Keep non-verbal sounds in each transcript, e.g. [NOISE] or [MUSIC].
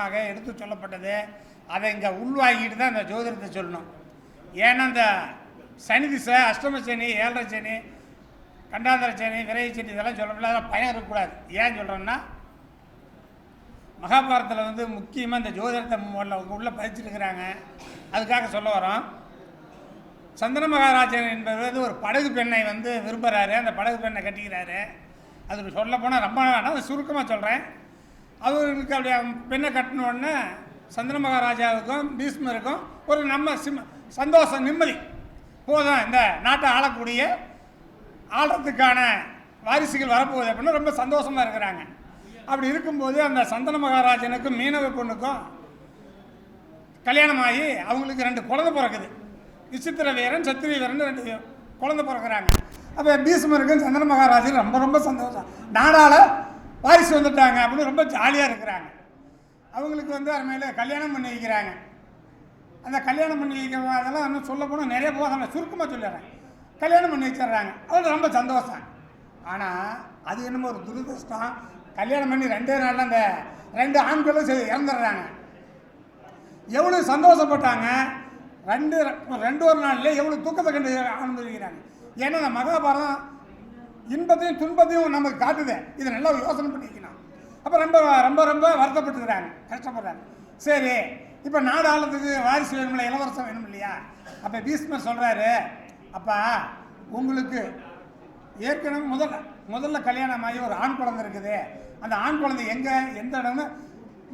என்பதற்காக எடுத்து சொல்லப்பட்டது. அதை இங்கே உள்வாங்கிட்டு தான் இந்த ஜோதிடத்தை சொல்லணும். ஏன்னா இந்த சனி திசை அஷ்டம சனி ஏழரை சனி கண்டாந்திர சனி விரைவு சனி இதெல்லாம் சொல்லப்படல அதெல்லாம் பயம் இருக்கக்கூடாது. ஏன் சொல்கிறோன்னா மகாபாரதத்தில் வந்து முக்கியமாக இந்த ஜோதிடத்தை உள்ள உள்ள பதிச்சிருக்கிறாங்க. அதுக்காக சொல்ல வரோம். சந்திர மகாராஜன் என்பவர் வந்து ஒரு படகு பெண்ணை வந்து விரும்புகிறாரு அந்த படகு பெண்ணை கட்டிக்கிறாரு. அது சொல்ல போனால் ரொம்ப வேணாம் சுருக்கமாக சொல்கிறேன் அவர்களுக்கு அப்படி பெண்ணை கட்டின உடனே சந்திர மகாராஜாவுக்கும் பீஷ்மருக்கும் ஒரு நம்ம சிம் சந்தோஷம் நிம்மதி. போதும் இந்த நாட்டை ஆளக்கூடிய ஆளுறதுக்கான வாரிசுகள் வரப்போகுது அப்படின்னு ரொம்ப சந்தோஷமாக இருக்கிறாங்க. அப்படி இருக்கும்போது அந்த சந்தன மகாராஜனுக்கும் மீனவ பொண்ணுக்கும் கல்யாணம் ஆகி அவங்களுக்கு ரெண்டு குழந்தை பிறக்குது. விசித்திர வீரன் சத்திரிய வீரன் ரெண்டு குழந்தை பிறக்கிறாங்க. அப்போ பீஷ்மருக்கும் சந்திர மகாராஜன் ரொம்ப ரொம்ப சந்தோஷம். நாடால் வாரிசு வந்துட்டாங்க அப்படின்னு ரொம்ப ஜாலியாக இருக்கிறாங்க. அவங்களுக்கு வந்து அருமையில் கல்யாணம் பண்ணி வைக்கிறாங்க. அந்த கல்யாணம் பண்ணி வைக்கிற அதெல்லாம் இன்னும் சொல்ல போனால் நிறைய போகாத சுருக்கமாக சொல்லிடுறேன். கல்யாணம் பண்ணி வச்சிடுறாங்க. அவங்க ரொம்ப சந்தோஷம். ஆனால் அது என்னமோ ஒரு துரதிருஷ்டம். கல்யாணம் பண்ணி ரெண்டே நாளில் அந்த ரெண்டு ஆண்களும் சரி இறந்துடுறாங்க. எவ்வளோ சந்தோஷப்பட்டாங்க. ரெண்டு ரெண்டு ஒரு நாள்லேயே எவ்வளோ துக்கத்தை கண்டு அனுபவிக்கிறாங்க ஏன்னா இந்த மகாபாரதம் இன்பத்தையும் துன்பத்தையும் நமக்கு காட்டுது. இதை நல்லா யோசனை பண்ணிக்கணும் அப்போ ரொம்ப ரொம்ப ரொம்ப வருத்தப்பட்டுக்கிறாங்க கஷ்டப்படுறாங்க சரி இப்போ நாடு ஆளுறதுக்கு வாரிசு வேணும்ல இளவரசம் வேணும் இல்லையா? அப்போ பீஷ்மர் சொல்கிறாரு அப்பா உங்களுக்கு ஏற்கனவே முதல்ல முதல்ல கல்யாணம் ஆகி ஒரு ஆண் குழந்தை இருக்குது. அந்த ஆண் குழந்தை எங்கே எந்த இடம்னு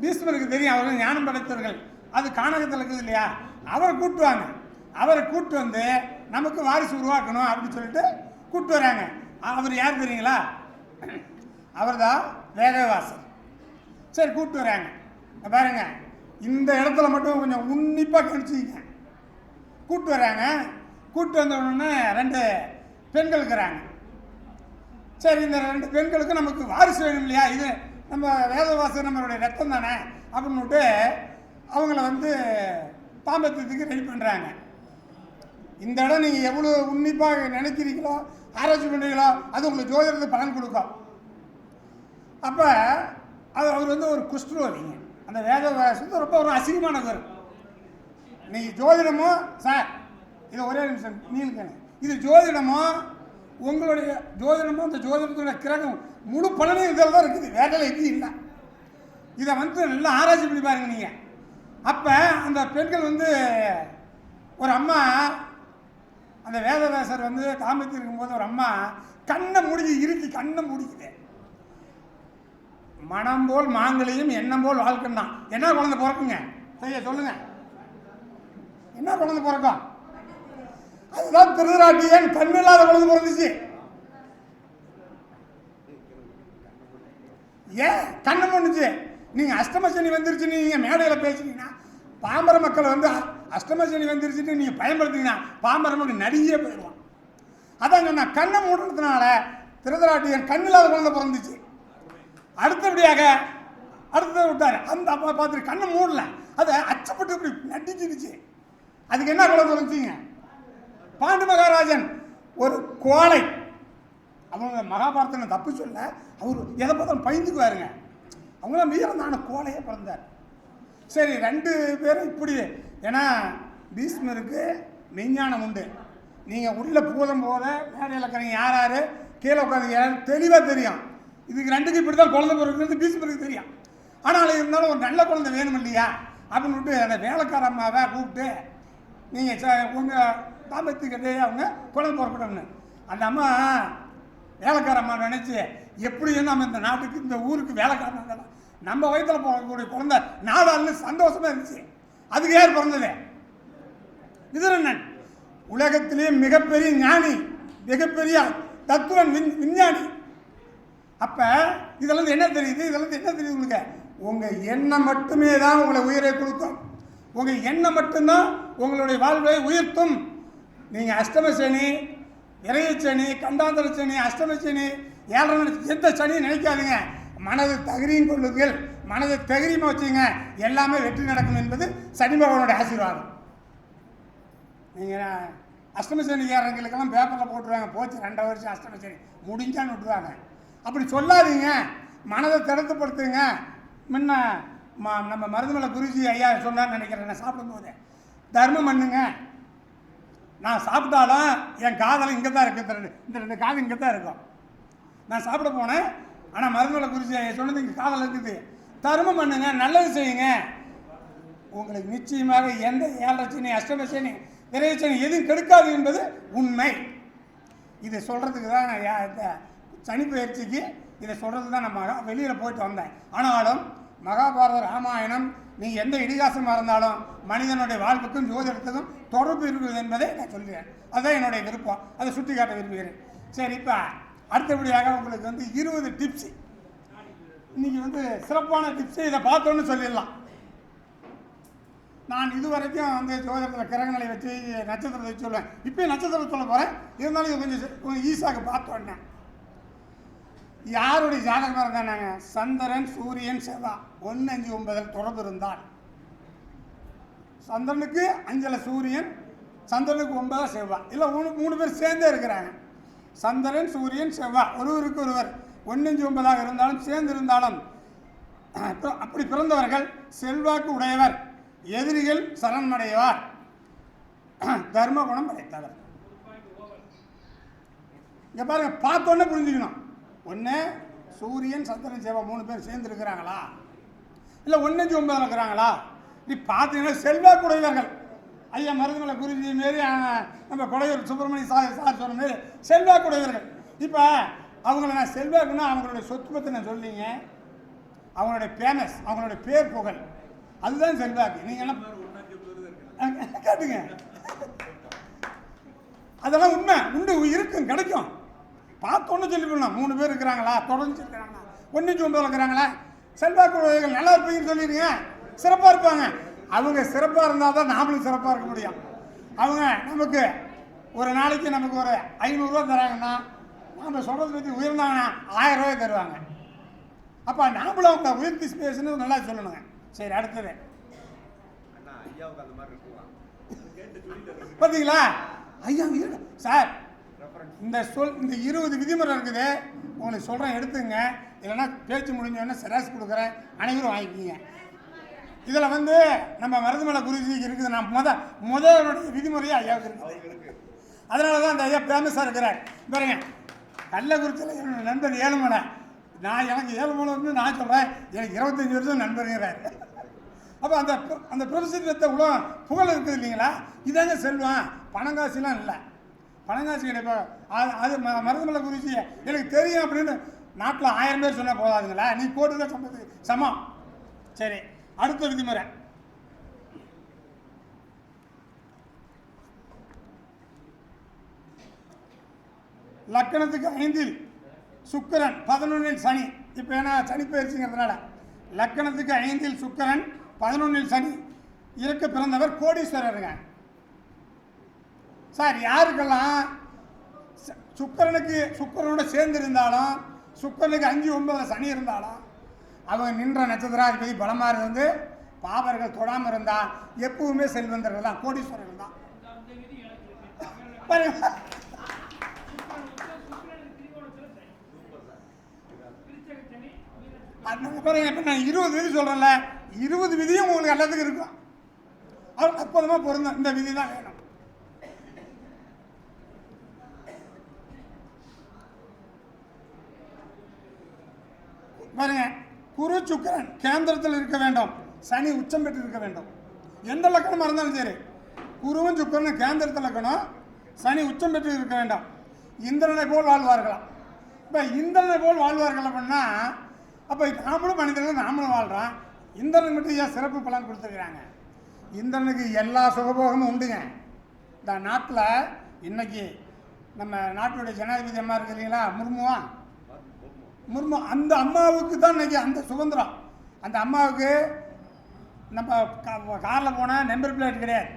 பீஷ்மருக்கு தெரியும். அவர்கள் ஞானம் படைத்தவர்கள். அது கானகத்தில் இருக்குது இல்லையா? அவரை கூப்பிட்டு வாங்க. அவரை கூப்பிட்டு வந்து நமக்கு வாரிசு உருவாக்கணும் அப்படின்னு சொல்லிட்டு கூப்பிட்டு வராங்க. அவர் யார் தெரியுங்களா? அவர் தான் வேதவாசர். சரி கூப்பிட்டு வராங்க பாருங்க இந்த இடத்துல மட்டும் கொஞ்சம் உன்னிப்பாக கணிச்சிங்க கூப்பிட்டு வராங்க கூப்பிட்டு வந்த ரெண்டு பெண்கள் இருக்கிறாங்க. சரி இந்த ரெண்டு பெண்களுக்கு நமக்கு வாரிசு வேணும் இல்லையா? இது நம்ம வேதவாசர் நம்மளுடைய ரத்தம் தானே? அப்படின்னுட்டு அவங்கள வந்து தாம்பத்தியத்துக்கு ரெடி பண்ணுறாங்க இந்த இடம் நீங்கள் எவ்வளோ உன்னிப்பாக நினைக்கிறீங்களோ ஆராய்ச்சி பண்ணுறீங்களோ அது உங்களுக்கு ஜோதிடத்தை பலன் கொடுக்கும் அப்போ அது அவர் வந்து ஒரு குஷ்டரோகிங்க. அந்த வேத வந்து ரொம்ப ஒரு அசிங்கமானவர். நீங்கள் ஜோதிடமோ சார் இது ஒரே நிமிஷம் நீங்க இது ஜோதிடமோ உங்களுடைய ஜோதிடமோ அந்த ஜோதிடத்தோட கிரகம் முழு பலனும் இதில் தான் இருக்குது. வேதில் எங்கேயும் இல்லை. இதை வந்து நல்லா ஆராய்ச்சி பண்ணி பாருங்க நீங்கள் அப்போ அந்த பெண்கள் வந்து ஒரு அம்மா அந்த வேதவேசர் வந்து தாமத்தி இருக்கும்போது ஒரு அம்மா கண்ணை முடிஞ்சு இறுக்கி கண்ணை முடிக்குது. மனம் போல் மாங்கலியும் எண்ணம் போல் வாழ்க்கைன்னா என்ன குழந்தை பிறக்குங்க? சரியா சொல்லுங்க. என்ன குழந்தை பிறக்கும்? அதுதான் திருதராட்டியன் கண்ணில்லாத குழந்தை பிறந்துச்சு? ஏன் கண்ணு பண்ணுச்சு நீங்க அஷ்டம சனி வந்துருச்சுன்னு நீங்க மேடையில் பேசுனீங்கன்னா பாம்பர மக்கள் வந்து அஷ்டம சனி நீங்கள் நீங்க பயன்படுத்திங்கன்னா பாம்பர மக்கள் போயிடுவான். அதான் நான் கண்ணை மூடுறதுனால திருதராட்டியன் கண்ணில்லாத குழந்தை பிறந்துச்சு. அடுத்தபடியாக அடுத்ததை விட்டாரு. அந்த அப்பா பார்த்துட்டு கண்ணை மூடல. அதை அச்சப்பட்டு இப்படி நடிச்சிருச்சு அதுக்கு என்ன குழந்தை வந்துச்சிங்க பாண்டு மகாராஜன் ஒரு கோழை அவங்க மகாபாரதனை தப்பு சொல்ல அவர் எதை பார்த்தாலும் பயந்துக்குவாருங்க. அவங்களாம் வீரம் தான கோழையே பிறந்தார். சரி ரெண்டு பேரும் இப்படி ஏன்னா பீஷ்மருக்கு மெஞ்ஞானம் உண்டு. நீங்கள் உள்ளே பூதம் போத வேலையில் இருக்கிறவங்க யார் யார்? கீழே உட்காந்து யார் தெளிவாக தெரியும். இதுக்கு ரெண்டுக்கும் இப்படி தான் குழந்தை பிறகுங்கிறது பீஷ்மருக்கு தெரியும். ஆனால் இருந்தாலும் ஒரு நல்ல குழந்தை வேணும் இல்லையா? அப்படின்னு விட்டு அந்த வேலைக்கார அம்மாவை கூப்பிட்டு நீங்கள் ச உங்கள் தாம்பத்துக்கிட்டே அவங்க குழந்தை பிறக்கணும்னு அந்த அம்மா வேலைக்கார அம்மா நினச்சி எப்படியும் நம்ம இந்த நாட்டுக்கு இந்த ஊருக்கு வேலைக்காரன் நம்ம வயித்துல போகக்கூடிய குழந்தை நாடாளுன்னு சந்தோஷமாக இருந்துச்சு. அதுக்கு யார் பிறந்தது? விதுரண்ணன். உலகத்திலே மிகப்பெரிய ஞானி மிகப்பெரிய தத்துவன் விஞ் விஞ்ஞானி. அப்போ இதுலேருந்து என்ன தெரியுது? இதுலேருந்து என்ன தெரியுது உங்களுக்கு? உங்கள் எண்ணம் மட்டுமே தான் உங்களை உயிரை கொடுக்கும். உங்கள் எண்ணம் மட்டும்தான் உங்களுடைய வாழ்வை உயர்த்தும். நீங்கள் அஷ்டம சனி இறைய சனி கண்டாந்தர சனி அஷ்டம சனி ஏழரை எந்த சனியும் நினைக்காதீங்க. மனது தகுதியும் கொள்ளுங்கள். மனதை தகுதியுமா வச்சுங்க எல்லாமே வெற்றி நடக்கும் என்பது சனி பகவானுடைய ஆசீர்வாதம். நீங்கள் அஷ்டம சனிக்காரங்களுக்கெல்லாம் பேப்பரில் போட்டுருவாங்க. போச்சு ரெண்டரை வருஷம் அஷ்டம சனி. முடிஞ்சான்னு விட்டுருவாங்க. அப்படி சொல்லாதீங்க. மனதை திடத்துப்படுத்துங்க முன்ன ம நம்ம மருதுமலை குருஜி ஐயா சொன்னார்னு நினைக்கிறேன் நான் சாப்பிடும்போது. தர்மம் பண்ணுங்க. நான் சாப்பிட்டாலும் என் காதல் இங்கே தான் இருக்குது இந்த ரெண்டு இந்த ரெண்டு காது இங்கே தான் இருக்கும். நான் சாப்பிட போனேன். ஆனால் மருதுமலை குறித்து சொன்னது இங்கே காதல் இருக்குது. தர்மம் பண்ணுங்க நல்லது செய்யுங்க. உங்களுக்கு நிச்சயமாக எந்த ஏழரசனி அஷ்டமசனி விரைச்சனி எதுவும் கெடுக்காது என்பது உண்மை. இதை சொல்கிறதுக்கு தான் நான் யா- இந்த இதை சொல்கிறது தான் நான் மகா வெளியில் போயிட்டு வந்தேன். ஆனாலும் மகாபாரத ராமாயணம் நீ எந்த இடிகாசமாக இருந்தாலும் மனிதனுடைய வாழ்வுக்கும் ஜோதிடத்துக்கும் தொடர்பு இருக்குது என்பதை நான் சொல்கிறேன் அதுதான் என்னுடைய விருப்பம். அதை சுட்டி காட்ட விரும்புகிறேன். சரி இப்போ அடுத்தபடியாக உங்களுக்கு வந்து இருபது டிப்ஸ் இன்னைக்கு வந்து சிறப்பான டிப்ஸ் இதை பார்த்தோன்னு சொல்லிடலாம். நான் இதுவரைக்கும் வந்து ஜோதிடத்தில் கிரகங்களை வச்சு நட்சத்திரத்தை வச்சு சொல்லுவேன் இப்போயும் நட்சத்திரம் சொல்ல போகிறேன் இருந்தாலும் இது கொஞ்சம் ஈஸியாக பார்த்தோன்னே யாருடைய ஜாதகமாக இருந்தாங்க சந்திரன் சூரியன் செவ்வாய். ஒன்று அஞ்சு ஒன்பதில் தொடர்பு இருந்தால். சந்திரனுக்கு அஞ்சில் சூரியன். சந்திரனுக்கு ஒன்பதாக செவ்வாய். இல்லை மூணு மூணு பேர் சேர்ந்தே இருக்கிறாங்க. சந்திரன் சூரியன் செவ்வாய் ஒருவருக்கு ஒருவர் ஒன்று அஞ்சு ஒன்பதாக இருந்தாலும் சேர்ந்திருந்தாலும் அப்படி பிறந்தவர்கள் செல்வாக்கு உடையவர் எதிரிகள் சரணமடைவார். தர்ம குணம் படைத்தவர். இங்கே பாருங்க பார்த்தோன்னே புரிஞ்சுக்கணும். ஒன்று சூரியன் சந்திரன் செவ்வாய் மூணு பேர் சேர்ந்து இருக்கிறாங்களா? இல்லை ஒன்னஞ்சு ஒன்பதில் இருக்கிறாங்களா? நீ பார்த்தீங்கன்னா செல்வாக்கு உடையவர்கள். ஐயா மருதுமலை குருஜி மாரி நம்ம கொடையூர் சுப்பிரமணிய சார் சார் சொன்ன மாரி செல்வாக்கு உடையவர்கள். இப்போ அவங்கள நான் செல்வாக்குன்னா அவங்களுடைய சொத்து பற்றி நான் சொல்லிங்க அவங்களுடைய ஃபேமஸ் அவங்களுடைய பேர் புகழ். அதுதான் செல்வாக்கு. நீங்கள் என்ன [LAUGHS] கேட்டுங்க. அதெல்லாம் உண்மை. உண்டு இருக்கும் கிடைக்கும். பார்த்தோன்னு சொல்லி பண்ணலாம் மூணு பேர் இருக்கிறாங்களா? தொடர்ந்து இருக்கிறாங்களா? ஒன்று ஒன்பது இருக்கிறாங்களா செல்வாக்கு உடையவர்கள் நல்லா இருப்பீங்கன்னு சொல்லிடுங்க. சிறப்பாக இருப்பாங்க. அவங்க சிறப்பாக இருந்தால் தான் நாமளும் சிறப்பாக இருக்க முடியும். அவங்க நமக்கு ஒரு நாளைக்கு நமக்கு ஒரு ஐநூறுரூவா தராங்கன்னா நாம் சொல்கிறத பற்றி உயர்ந்தாங்கன்னா ஆயிரம் ரூபாய் தருவாங்க. அப்போ நாமளும் அவங்க உயர்த்தி பேசணும் நல்லா சொல்லணுங்க. சரி அடுத்தது. பார்த்தீங்களா ஐயா சார் இந்த சொல் இந்த இருபது விதிமுறை இருக்குது. உங்களுக்கு சொல்கிறேன் எடுத்துங்க இல்லைன்னா பேச்சு முடிஞ்சோடனே சராசு கொடுக்குறேன். அனைவரும் வாங்கிக்கிங்க. இதில் வந்து நம்ம மருதுமலை குருஜிக்கு இருக்குது. நான் முத முதலுடைய விதிமுறையே ஐயாவுக்கு இருக்குது அதனால தான் அந்த ஐயா ஃபேமஸாக இருக்கிறார். பாருங்க கள்ளக்குறிச்சியில் என்னோட நண்பர் ஏழுமலை. நான் எனக்கு ஏழுமலை வந்து நான் சொல்கிறேன் எனக்கு இருபத்தஞ்சி வருஷம் நண்பருங்கிறார் அப்போ அந்த அந்த பிரபசித்த உலக புகழ் இருக்குது இல்லைங்களா? இதாங்க செல்வம். பணங்காசுலாம் இல்லை. பணங்காசு கிடைப்பா அது அது மருதமலை குறிச்சி எனக்கு தெரியும் அப்படின்னு நாட்டில் ஆயிரம் பேர் சொன்னால் போதாதுங்களா? நீ கோடி தான் சமம். சரி. அடுத்த விதிமுறை. லக்கணத்துக்கு ஐந்தில் சுக்கரன் பதினொன்றில் சனி. இப்போ ஏன்னா சனி பயிற்சிங்கிறதுனால லக்கணத்துக்கு ஐந்தில் சுக்கரன் பதினொன்றில் சனி. இருக்க பிறந்தவர் கோடீஸ்வரருங்க. சார் யாருக்கெல்லாம் ச- சுக்கரனோட சேர்ந்து இருந்தாலும் சுக்கிரனுக்கு அஞ்சு ஒன்பதில் சனி இருந்தாலும் அவங்க நின்ற நட்சத்திராதிபதி பலமாக இருந்து பாவர்கள் தொடாமல் இருந்தால் எப்பவுமே செல்வந்தர்கள் தான் கோடீஸ்வரர்கள் தான். பாருங்க. இப்போ நான் இருபது விதி சொல்கிறேன்ல இருபது விதியும் உங்களுக்கு எல்லாத்துக்கும் இருக்கும். அது அற்புதமாக பொருந்தும். இந்த விதி தான் வேணும் பாருங்க குரு சுக்கிரன் கேந்திரத்தில் இருக்க வேண்டும். சனி உச்சம் பெற்று இருக்க வேண்டும். எந்த லக்கணமாக இருந்தாலும் சரி குருவும் சுக்கிரனும் கேந்திரத்தில் லக்கணம் சனி உச்சம் பெற்று இருக்க வேண்டும். இந்திரனை போல் வாழ்வார்களாம். இப்போ இந்திரனை போல் வாழ்வார்கள் அப்படின்னா அப்போ நாமளும் மனிதர்கள் நாமளும் வாழ்கிறோம் இந்திரனுக்கு மட்டும் ஏன் சிறப்பு பலன் கொடுத்துருக்குறாங்க? இந்திரனுக்கு எல்லா சுகபோகமும் உண்டுங்க. இந்த நாட்டில் இன்றைக்கி நம்ம நாட்டுடைய ஜனாதிபதி அம்மா இருக்கு இல்லைங்களா முர்முவா? முர்மு அந்த அம்மாவுக்கு தான் இன்னைக்கு அந்த சுதந்திரம். அந்த அம்மாவுக்கு நம்ம காரில் போனால் நம்பர் பிளேட் கிடையாது.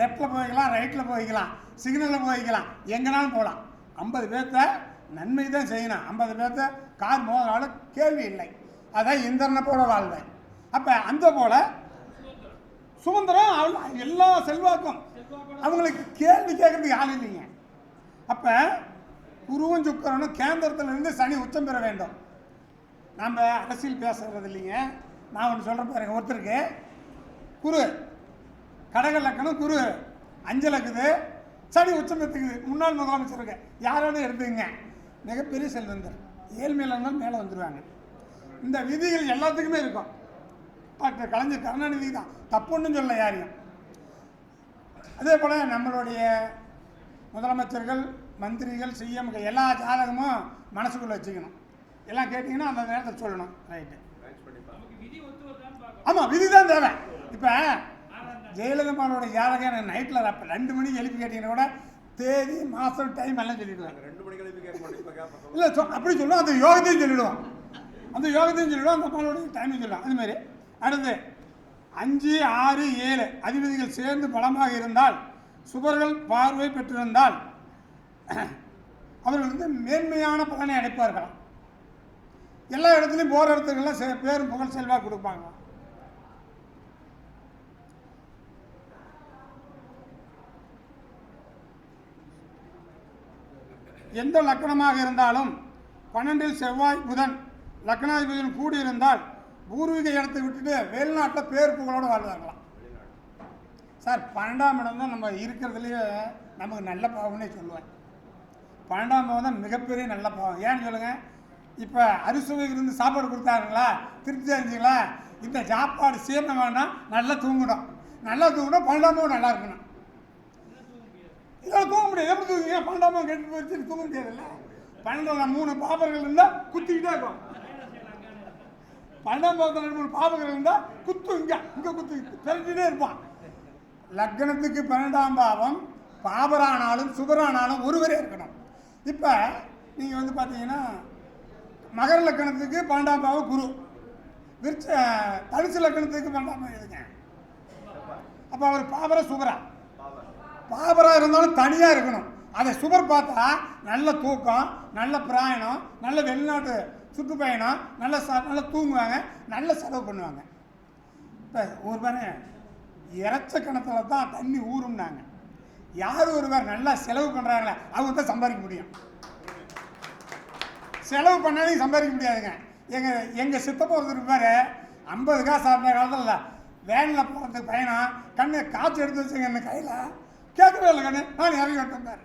லெஃப்டில் போய்க்கலாம் ரைட்டில் போய்க்கலாம் சிக்னலில் போய்க்கலாம் எங்கேனாலும் போகலாம். ஐம்பது பேர்த்த நன்மை தான் செய்யணும். ஐம்பது பேர்த்த கார் மோதினாலும் கேள்வி இல்லை. அதான் இந்திரனை போல வாழ்வேன் அப்போ அந்த போல் சுதந்திரம் அவள் எல்லா செல்வாக்கும். அவங்களுக்கு கேள்வி கேட்குறதுக்கு ஆள் இல்லைங்க. அப்போ குருவும் சுக்கரனும் கேந்திரத்திலிருந்து சனி உச்சம் பெற வேண்டும். நம்ம அரசியல் பேசுகிறது இல்லைங்க. நான் ஒன்று சொல்கிற பாருங்க ஒருத்தருக்கு குரு கடக லக்கணம் குரு அஞ்சு லக்குது சனி உச்சம் பெற்றுக்குது. முன்னாள் முதலமைச்சருக்கு யாரோட எடுத்துங்க மிகப்பெரிய செல்வந்தர். ஏழ்மையிலங்கள் இருந்தாலும் மேலே வந்துடுவாங்க இந்த விதிகள் எல்லாத்துக்குமே இருக்கும். டாக்டர் கலைஞர் கருணாநிதி தான். தப்புன்னு சொல்ல யாரையும். அதே போல் நம்மளுடைய முதலமைச்சர்கள் மந்திரிகள் சிஎம் எல்லா ஜாதகமும் மனசுக்குள்ளே வச்சுக்கணும். எல்லாம் கேட்டிங்கன்னா அந்த நேரத்தை சொல்லணும். ரைட்டு ஆமாம் விதி தான் தேவை. இப்போ ஜெயலலிதாவோட ஜாதகம் எனக்கு நைட்டில் அப்போ ரெண்டு மணிக்கு எழுப்பி கேட்டீங்கன்னா கூட தேதி மாதம் டைம் எல்லாம் சொல்லிடுவேன். இல்லை சொ- அப்படி சொல்லுவோம் அந்த யோகத்தையும் சொல்லிடுவோம். அந்த யோகத்தையும் சொல்லிடுவோம் அந்த அம்மாவோட டைமையும் சொல்லுவோம் அதுமாரி அடுத்து அஞ்சு ஆறு ஏழு அதிபதிகள் சேர்ந்து பலமாக இருந்தால் சுவர்கள் பார்வை பெற்றிருந்தால் [CLEARS THROAT] அவர்கள் வந்து மேன்மையான பலனை அடைப்பார்களாம் எல்லா இடத்துலையும் போகிற இடத்துக்கெல்லாம் சில பேரும் புகழ் செல்வாக்கு கொடுப்பாங்க. எந்த லக்கணமாக இருந்தாலும் பன்னெண்டில் செவ்வாய் புதன் லக்னாதிபதியும் கூடியிருந்தால் பூர்வீக இடத்தை விட்டுட்டு வெளிநாட்டில் பேர் புகழோடு வாழ்வார்களாம் சார் பன்னெண்டாம் இடம் தான் நம்ம இருக்கிறதுலையே நமக்கு நல்ல பாவம்னே சொல்லுவேன். பன்னெண்டாம் பாவம் தான் மிகப்பெரிய நல்ல பாவம். ஏன்னு சொல்லுங்கள் இப்போ அறுசுவை இருந்து சாப்பாடு கொடுத்தாருங்களா? திருப்தி அடைஞ்சிங்களா? இந்த சாப்பாடு சீரணம் வேணாம் நல்லா தூங்கணும். நல்லா தூங்கணும் பன்னெண்டாம் பாவம் நல்லா இருக்கணும். இதெல்லாம் தூங்க முடியாது. எப்படி தூங்குங்க பன்னெண்டாம் பாவம் கெட்டு போயிடுச்சு தூங்க முடியாதுல்ல? பன்னெண்டாம் மூணு பாபர்கள் இருந்தால் குத்திக்கிட்டே இருக்கும். பன்னெண்டாம் பாவத்தில் ரெண்டு மூணு பாபங்கள் இருந்தால் குத்து இங்கே இங்கே குத்து தெரிஞ்சுட்டே இருப்பான். லக்னத்துக்கு பன்னெண்டாம் பாவம். பாபரானாலும் சுபரானாலும் ஒருவரே இருக்கணும். இப்போ நீங்கள் வந்து பார்த்தீங்கன்னா மகர லக்கணத்துக்கு பன்னெண்டாம் பாவம் குரு. விருச்ச தனுசு லக்கணத்துக்கு பன்னெண்டாம் பாவம் எதுங்க? அப்போ அவர் பாபர சுபரா பாபராக இருந்தாலும் தனியாக இருக்கணும். அதை சுபர் பார்த்தா நல்ல தூக்கம் நல்ல பிராயணம் நல்ல வெளிநாட்டு சுற்றுப்பயணம் நல்ல ச நல்லா தூங்குவாங்க நல்ல செலவு பண்ணுவாங்க. இப்போ ஒரு பாரு இறச்ச கிணத்துல தான் தண்ணி ஊறும்னாங்க. யார் ஒருவர் நல்லா செலவு பண்ணுறாங்களே அவங்க தான் சம்பாதிக்க முடியும். செலவு பண்ணாலும் சம்பாதிக்க முடியாதுங்க. எங்கள் எங்கள் சித்தப்பா ஒருத்தர் இருப்பார். ஐம்பது காசு அந்த காலத்தில் வேனில் போகிறதுக்கு பயணம் கண்ணு காய்ச்சி எடுத்து வச்சுங்க என்ன கையில். கேட்கவே இல்லை கண்ணு. நான் இறங்கி விட்டேன்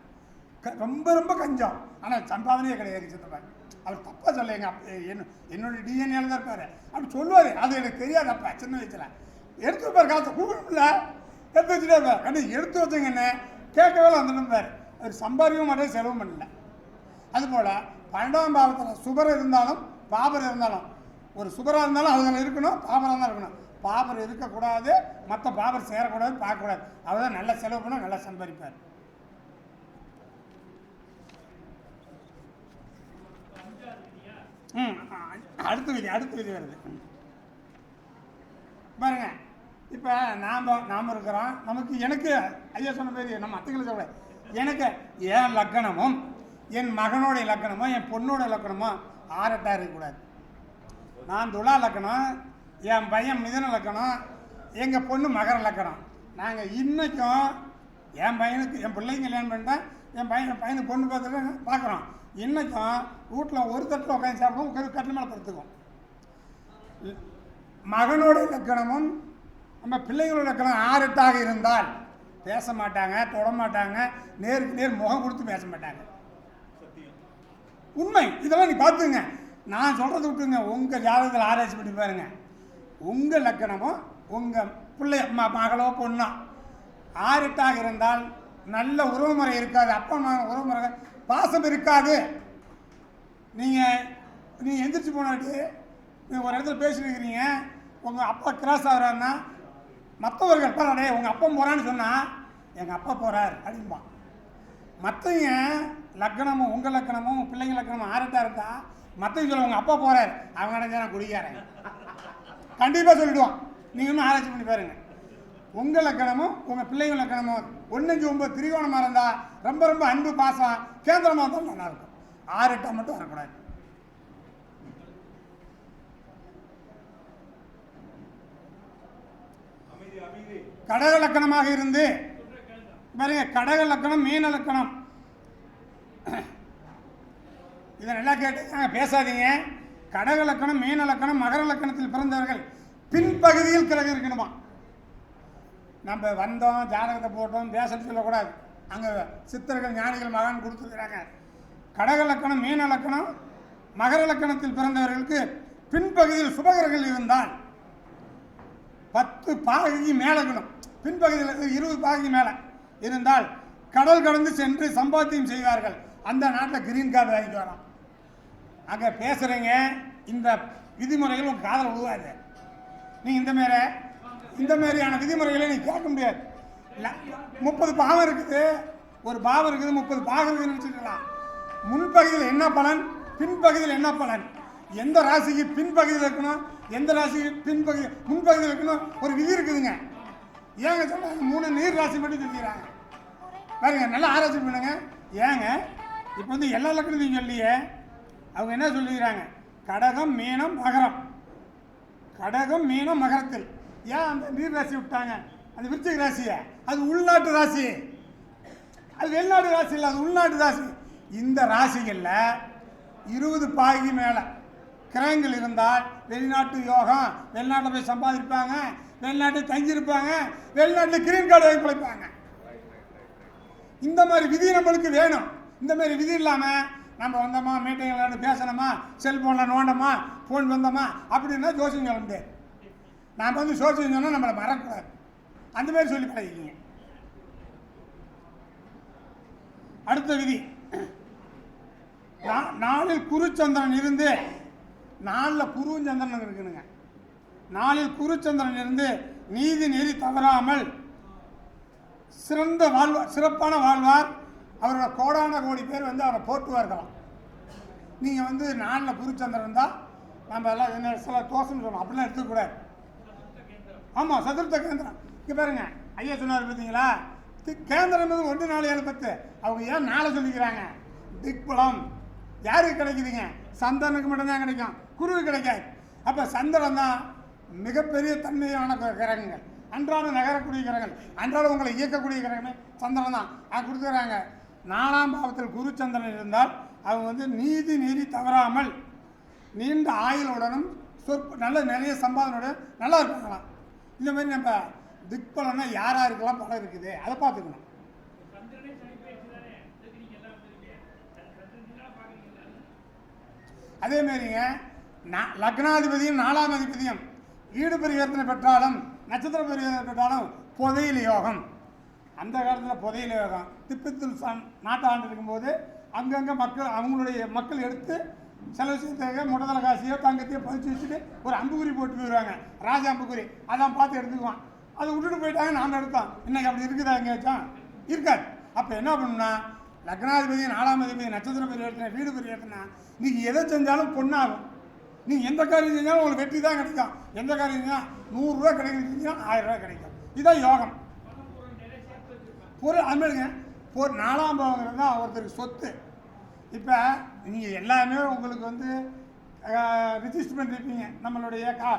க ரொம்ப ரொம்ப கஞ்சம். ஆனால் சம்பாதனையே கிடையாது சித்தப்பா. அவர் தப்பாக சொல்ல எங்கள் என்ன என்னோட டிஎன்ஏல தான் இருப்பார். அப்படி சொல்லுவார். அது எனக்கு தெரியாது அப்பா சின்ன வயசில். எடுத்து வைப்பார் காசை கூப்பிடல எடுத்து வச்சுட்டே இருப்பார். கண்ணு எடுத்து வச்சுங்க என்ன? கேட்கவே அந்த நம்பர். அவர் சம்பாதிக்கவும் மாட்டேன் செலவும் பண்ணல. அதுபோல் பன்னெண்டாம் பாவத்தில் சுபர் இருந்தாலும் பாபர் இருந்தாலும் ஒரு சுபராக இருந்தாலும் அதில் இருக்கணும் பாபராக தான் இருக்கணும். பாபர் இருக்கக்கூடாது மற்ற பாபர் சேரக்கூடாது பார்க்கக்கூடாது. அவர் தான் நல்ல செலவு பண்ண நல்லா சம்பாதிப்பார். ம் அடுத்த விதி அடுத்த விதி வருது. பாருங்கள் இப்போ நாம் நாம் இருக்கிறோம். நமக்கு எனக்கு ஐயா சொன்ன பேர் நம்ம அத்தைகளை சொல்ல எனக்கு என் லக்கணமும் என் மகனோடைய லக்கணமோ என் பொண்ணோட லக்கணமோ ஆரட்டாக இருக்கக்கூடாது. நான் துலா லக்கணம் என் பையன் மிதன லக்கணம் எங்கள் பொண்ணு மகர லக்கணம். நாங்கள் இன்னைக்கும் என் பையனுக்கு என் பிள்ளைங்க கல்யாணம் பண்ணிட்டேன் என் பையன் பையனுக்கு பொண்ணு பார்த்துட்டு பார்க்குறோம். இன்னைக்கும் வீட்டில் ஒரு தட்டில் உட்காந்து சாப்பிடுவோம் ஒரு கட்டில் மேலே படுத்துக்குவோம். மகனோட லக்கணமும் நம்ம பிள்ளைகளோட ஆறு ஆறுட்டாக இருந்தால் பேச மாட்டாங்க தொட மாட்டாங்க நேருக்கு நேர் முகம் கொடுத்து பேச மாட்டாங்க உண்மை. இதெல்லாம் நீ பார்த்துங்க நான் சொல்கிறது விட்டுங்க உங்கள் ஜாதகத்தில் ஆராய்ச்சி பண்ணி பாருங்க. உங்கள் லக்கணமும் உங்கள் பிள்ளை ம மகளோ பொண்ணோ ஆறுட்டாக இருந்தால் நல்ல உறவுமுறை இருக்காது. அப்பா மகன் உறவுமுறை பாசம் இருக்காது. நீங்கள் நீங்கள் எந்திரிச்சு போனாட்டி நீங்கள் ஒரு இடத்துல பேசிட்டு உங்கள் அப்பா கிராஸ் ஆகிறாருன்னா மற்றவர்கள் பரவாடே உங்கள் அப்பா போகிறான்னு சொன்னால் எங்கள் அப்பா போகிறார் அப்படிம்பான் மற்றவங்க லக்கணமும் உங்கள் லக்கணமும் உங்கள் பிள்ளைங்க லக்கணமும் ஆரட்டாக இருந்தால் மற்றவங்க சொல்ல உங்கள் அப்பா போகிறார் அவங்க நினைச்சா நான் குடிக்காரன் கண்டிப்பாக சொல்லிடுவான். நீங்கள் இன்னும் ஆராய்ச்சி பண்ணி பாருங்க. உங்கள் லக்கணமும் உங்கள் பிள்ளைங்க லக்கணமும் ஒன்றஞ்சு ஒம்பது திரிகோணமாக இருந்தால் ரொம்ப ரொம்ப அன்பு பாசம் கேந்திரமாக இருந்தால் நல்லாயிருக்கும் ஆறு எட்டா மட்டும் வரக்கூடாது. கடக லக்கணமாக இருந்து பாருங்க கடக லக்கணம் மீன லக்கணம். இதை நல்லா பேசாதீங்க. கடக லக்கணம் மீன லக்கணம் மகர லக்கணத்தில் பிறந்தவர்கள் பின்பகுதியில் கிரகம் இருக்கணுமா? நம்ம வந்தோம் ஜாதகத்தை போட்டோம் பேச சொல்லக்கூடாது. அங்கே சித்தர்கள் ஞானிகள் மகான் கொடுத்துருக்குறாங்க. கடக லக்கணம் மீன லக்கணம் மகர லக்கணத்தில் பிறந்தவர்களுக்கு பின்பகுதியில் சுபகிரகங்கள் இருந்தால் பத்து பாகைக்கு மேலே இருக்கணும் பின்பகுதியில் இருந்து இருபது பாகைக்கு மேலே. இருந்தால் கடல் கடந்து சென்று சம்பாத்தியம் செய்வார்கள். அந்த நாட்டில் கிரீன் கார்டு வாங்கிட்டு வரோம் அங்கே பேசுகிறீங்க இந்த விதிமுறைகள் உங்கள் காதல் விழுவாது நீ இந்த மாரி இந்த மாதிரியான விதிமுறைகளை நீ கேட்க முடியாது. முப்பது பாவம் இருக்குது. ஒரு பாவம் இருக்குது முப்பது பாகம் இருக்குதுன்னு வச்சுக்கலாம் முன்பகுதியில் என்ன பலன்? பின்பகுதியில் என்ன பலன்? எந்த ராசிக்கு பின்பகுதியில் இருக்கணும்? எந்த ராசிக்கு பின்பகுதி முன்பகுதியில் இருக்கணும்? ஒரு விதி இருக்குதுங்க. ஏங்க சொல்றாங்க மூணு நீர் ராசி மட்டும் தெரிஞ்சுக்கிறாங்க பாருங்க நல்லா ஆராய்ச்சி பண்ணுங்க. ஏங்க இப்போ வந்து எல்லா லக்கணத்தையும் சொல்லியே. அவங்க என்ன சொல்லிக்கிறாங்க? கடகம் மீனம் மகரம். கடகம் மீனம் மகரத்தில். ஏன் அந்த நீர் ராசி விட்டாங்க? அந்த விருச்சிக ராசியை. அது உள்நாட்டு ராசி. அது வெளிநாட்டு ராசி இல்லை அது உள்நாட்டு ராசி. இந்த ராசிகளில் இருபது பாகி மேலே கிரகங்கள் இருந்தால் வெளிநாட்டு யோகம் வெளிநாட்டில் போய் சம்பாதிப்பாங்க வெளிநாட்டில் தங்கியிருப்பாங்க வெளிநாட்டில் கிரீன் கார்டு வாங்கி பிழைப்பாங்க. இந்த மாதிரி விதி நம்மளுக்கு வேணும். இந்த மாதிரி விதி இல்லாமல் நம்ம வந்தோமா மீட்டிங் விளையாண்டு பேசணுமா செல்ஃபோனில் நோண்டமா ஃபோன் வந்தோமா அப்படின்னா ஜோசியம் சொல்ல முடியாது. நாம் வந்து ஜோசியம் சொன்னால் நம்மளை மறக்கூடாது அந்த மாதிரி சொல்லி பழகிக்கிங்க. அடுத்த விதி. நாளில் குருச்சந்திரன் இருந்து நாளில் குருச்சந்திரன் இருக்குனுங்க. நாளில் குருச்சந்திரன் இருந்து நீதி நெறி தவறாமல் சிறந்த வாழ்வார் சிறப்பான வாழ்வார். அவரோட கோடான கோடி பேர் வந்து அவரை போற்றுவார்களாம். நீங்கள் வந்து நாளில் குருச்சந்திரன் தான் நம்ம எல்லாம் என்ன சில தோசைன்னு சொல்லணும் அப்படிலாம் எடுத்துக்கூடாது ஆமாம் சதுர்த்த கேந்திரம். இங்கே பாருங்க ஐயா சொன்னார் பார்த்தீங்களா தி- கேந்திரம் வந்து ஒன்று நாலு ஏழு பத்து. அவங்க ஏன் நாளை சொல்லிக்கிறாங்க? திக்பலம். யாருக்கு கிடைக்குதுங்க? சந்தனுக்கு மட்டும்தான் கிடைக்கும். குருவுக்கு கிடைக்காது. அப்போ சந்திரன் தான் மிகப்பெரிய தன்மையான கிரகங்கள். அன்றாடம் நகரக்கூடிய கிரகங்கள். அன்றாடம் உங்களை இயக்கக்கூடிய கிரகங்கள் சந்திரன் தான். அது கொடுத்துக்கிறாங்க நாலாம் பாவத்தில் குரு சந்திரன் இருந்தால் அவங்க வந்து நீதி நெறி தவறாமல் நீண்ட ஆயுளுடனும் சொற்ப நல்ல நிறைய சம்பாதனையுடன் நல்லா இருப்பாங்களாம். இந்த மாதிரி நம்ம திக்பலன்னா யார் யாருக்கெல்லாம் படம் இருக்குது? அதை பார்த்துக்கணும். அதே மாதிரிங்க லக்னாதிபதியும் நாலாம் அதிபதியும் ஈடு பரிவர்த்தனை பெற்றாலும் நட்சத்திர பரிவர்த்தனை பெற்றாலும் புதையில் யோகம். அந்த காலத்தில் புதையல் யோகம். திப்புத்துல் சன் நாட்டாண்டு இருக்கும்போது அங்கங்கே மக்கள் அவங்களுடைய மக்கள் எடுத்து செலவு செய்யறதுக்காக முடதலை காசியோ தங்கத்தையோ பதிச்சு வச்சுட்டு ஒரு அம்புக்குறி போட்டு போயிடுவாங்க ராஜா அம்புக்குறி. அதான் பார்த்து எடுத்துக்குவான். அதை விட்டுட்டு போயிட்டாங்க நான் எடுத்தோம் இன்னைக்கு அப்படி இருக்குதா வச்சான் இருக்காது. அப்போ என்ன பண்ணுன்னா லக்னாதிபதி நாலாம் அதிபதி நட்சத்திர பரிவர்த்தனை வீடு பரிவர்த்தனை நீங்கள் எதை செஞ்சாலும் பொண்ணாகும். நீங்கள் எந்த காரியம் செஞ்சாலும் உங்களுக்கு வெற்றி தான் கிடைக்கும். எந்த காரியம் செஞ்சால் நூறுரூவா கிடைக்குதுன்னா ஆயிரரூவா கிடைக்கும். இதுதான் யோகம். பொருள் அதுமாதிரிங்க ஒரு நாலாம் பாவங்கிறது தான் ஒருத்தருக்கு சொத்து. இப்போ நீங்கள் எல்லாமே உங்களுக்கு வந்து ரிஜிஸ்டர் பண்ணிருப்பீங்க நம்மளுடைய கா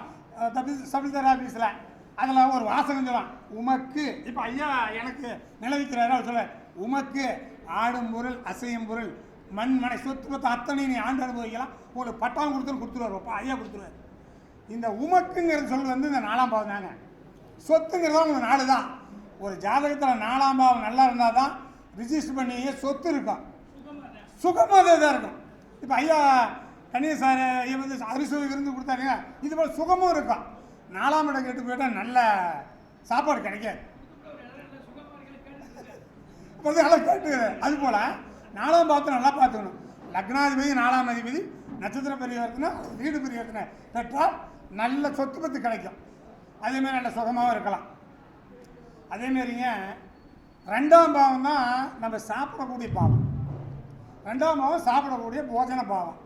தபி சபிதர் ஆஃபீஸில் அதில் ஒரு வாசகம் சொல்லலாம் உமக்கு இப்போ ஐயா எனக்கு நிலவிக்கிறாரு அவர் சொல்ல உமக்கு ஆடும் பொருள் அசையும் பொருள் மண் மனை சொத்து பத்து அத்தனை நீ ஆண்டு அனுபவிக்கலாம் உங்களுக்கு பட்டாம் கொடுத்துரு கொடுத்துருவார் ஐயா கொடுத்துருவார். இந்த உமக்குங்கிறது சொல் வந்து இந்த நாலாம் பாவம் தாங்க. சொத்துங்கிறது உங்களுக்கு நாலு தான். ஒரு ஜாதகத்தில் நாலாம் பாவம் நல்லா இருந்தால் தான் ரிஜிஸ்டர் பண்ணி சொத்து இருக்கும். சுகமாக தான் இருக்கும். இப்போ ஐயா கணேஷ் சார் ஐயா வந்து அரிசுவை விருந்து கொடுத்தாருங்க. இது போல் சுகமும் இருக்கும். நாலாம் இடம் கெட்டு போயிட்டால் நல்ல சாப்பாடு கிடைக்காது. வந்து நல்லா கேட்டு அது போல் நாலாம் பார்த்து நல்லா பார்த்துக்கணும். லக்னாதிபதி நாலாம் அதிபதி நட்சத்திர பரிவர்த்தனை வீடு பரிவர்த்தனை. பெற்றால் நல்ல சொத்து பத்து கிடைக்கும். அதேமாரி நல்ல சுகமாகவும் இருக்கலாம். அதேமாரிங்க ரெண்டாம் பாவம் தான் நம்ம சாப்பிடக்கூடிய பாவம். ரெண்டாம் பாவம் சாப்பிடக்கூடிய போஜன பாவம்.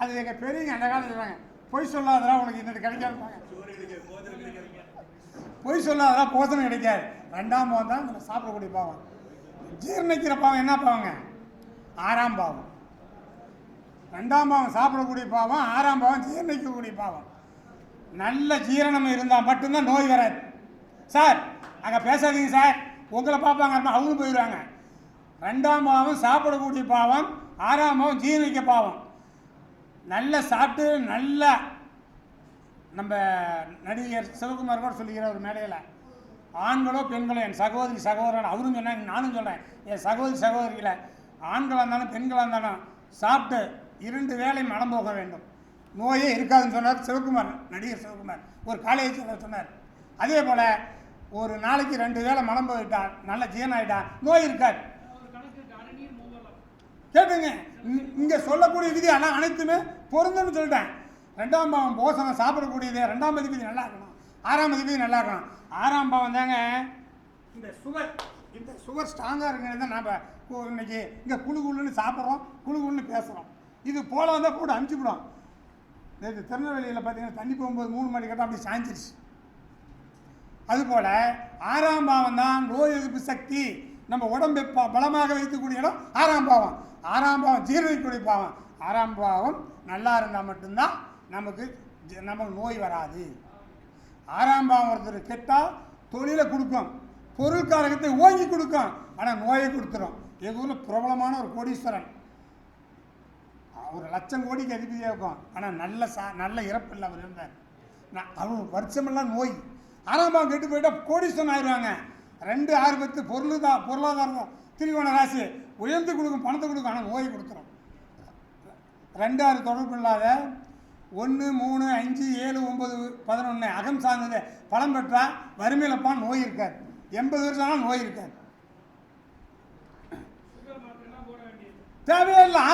அது எங்கள் பெரியவங்க அந்த காலத்தில் சொல்றாங்க பொய் சொல்லாதடா உனக்கு இன்னது கிடைக்காதுப்பாங்க பொய் சொல்லாதடா போஜனம் கிடைக்காது. ரெண்டாம் பாவம் தான் நம்ம சாப்பிடக்கூடிய பாவம். ஜீரணிக்கிற பாவம் என்ன பாவங்க? ஆறாம் பாவம். ரெண்டாம் பாவம் சாப்பிடக்கூடிய பாவம் ஆறாம் பாவம் ஜீரணிக்கக்கூடிய பாவம். நல்ல ஜீரணம் இருந்தால் மட்டும்தான் நோய் வராது. சார் அங்கே பேசாதீங்க சார். உங்களை பார்ப்பாங்க அப்புறம் அவங்களும் போயிடுவாங்க. ரெண்டாம் பாவம் சாப்பிடக்கூடிய பாவம் ஆறாம் பாவம் ஜீரணிக்க பாவம். நல்ல சாப்பிட்டு நல்ல நம்ம நடிகர் சிவகுமார் கூட சொல்லிக்கிற ஒரு மேடையில். ஆண்களோ பெண்களோ என் சகோதரி சகோதரன் அவரும் சொன்னாங்க நானும் சொல்கிறேன் என் சகோதரி சகோதரிகளை ஆண்களாக இருந்தாலும் பெண்களாக இருந்தாலும் சாப்பிட்டு இரண்டு வேலையும் மலம் போக வேண்டும். நோயே இருக்காதுன்னு சொன்னார் சிவகுமார் நடிகர் சிவகுமார். ஒரு காலேஜ் சொன்னார். அதே போல் ஒரு நாளைக்கு ரெண்டு வேளை மலம் போயிட்டார் நல்ல ஜீரணம் ஆகிட்டா நோய் இருக்காது. கேட்டுங்க இங்கே சொல்லக்கூடிய விதி ஆனால் அனைத்துமே பொருந்தும்னு சொல்லிட்டேன். ரெண்டாம் பாவம் போசனம் சாப்பிடக்கூடியது ரெண்டாம் அதிபதி நல்லா இருக்கணும். ஆறாம் அதிபதி நல்லா இருக்கணும். ஆறாம் பாவம் தாங்க இந்த சுவர். இந்த சுகர் ஸ்ட்ராங்காக இருக்கிறது தான் நாம் இப்போ இன்னைக்கு இங்கே குழு குழுன்னு சாப்பிட்றோம் குழு குழுன்னு பேசுகிறோம் இது போல வந்தால் போட்டு அனுப்பிச்சுவிடும் நேற்று திருநெல்வேலியில் பார்த்தீங்கன்னா தண்ணி போகும்போது மூணு மணி கட்டம் அப்படி சாஞ்சிருச்சு. அதுபோல் ஆறாம் பாவம் தான் நோய் எதிர்ப்பு சக்தி. நம்ம உடம்பை ப- பலமாக வைக்கக்கூடிய இடம் ஆறாம் பாவம். ஆறாம் பாவம் ஜீரணிக்கூடிய பாவம். ஆறாம் பாவம் நல்லா இருந்தால் மட்டும்தான் நமக்கு நமக்கு நோய் வராது. ஆறாம் பாவம் ஒருத்தர் கெட்டால் தொழிலை கொடுக்கும். பொருட்காரகத்தை ஓங்கி கொடுக்கும் ஆனால் நோயை கொடுத்துரும். எங்கள் ஊரில் பிரபலமான ஒரு கோடீஸ்வரன். ஒரு லட்சம் கோடிக்கு அதிபதியாக இருக்கும் ஆனால் நல்ல சா நல்ல இறப்பு இல்லை அவர் இருந்தார். நான் அவன் வருஷமெல்லாம் நோய். ஆறாம் கெட்டு போயிட்டால் கோடீஸ்வரன் ஆயிடுவாங்க. ரெண்டு ஆறு பத்து பொருள் தான் பொருளாதாரம் திரிகோண ராசி. உயர்ந்து கொடுக்கும் பணத்தை கொடுக்கும் ஆனால் நோயை கொடுத்துரும். ரெண்டு ஆறு தொடர்பு இல்லாத ஒன்று மூணு அஞ்சு ஏழு ஒம்பது பதினொன்று அகம் சார்ந்தது பலம் பெற்றால் வறுமையிலப்பான் நோய் இருக்காது. எண்பது வருஷம் ஆனால் நோய் இருக்காது. தேவையில்லை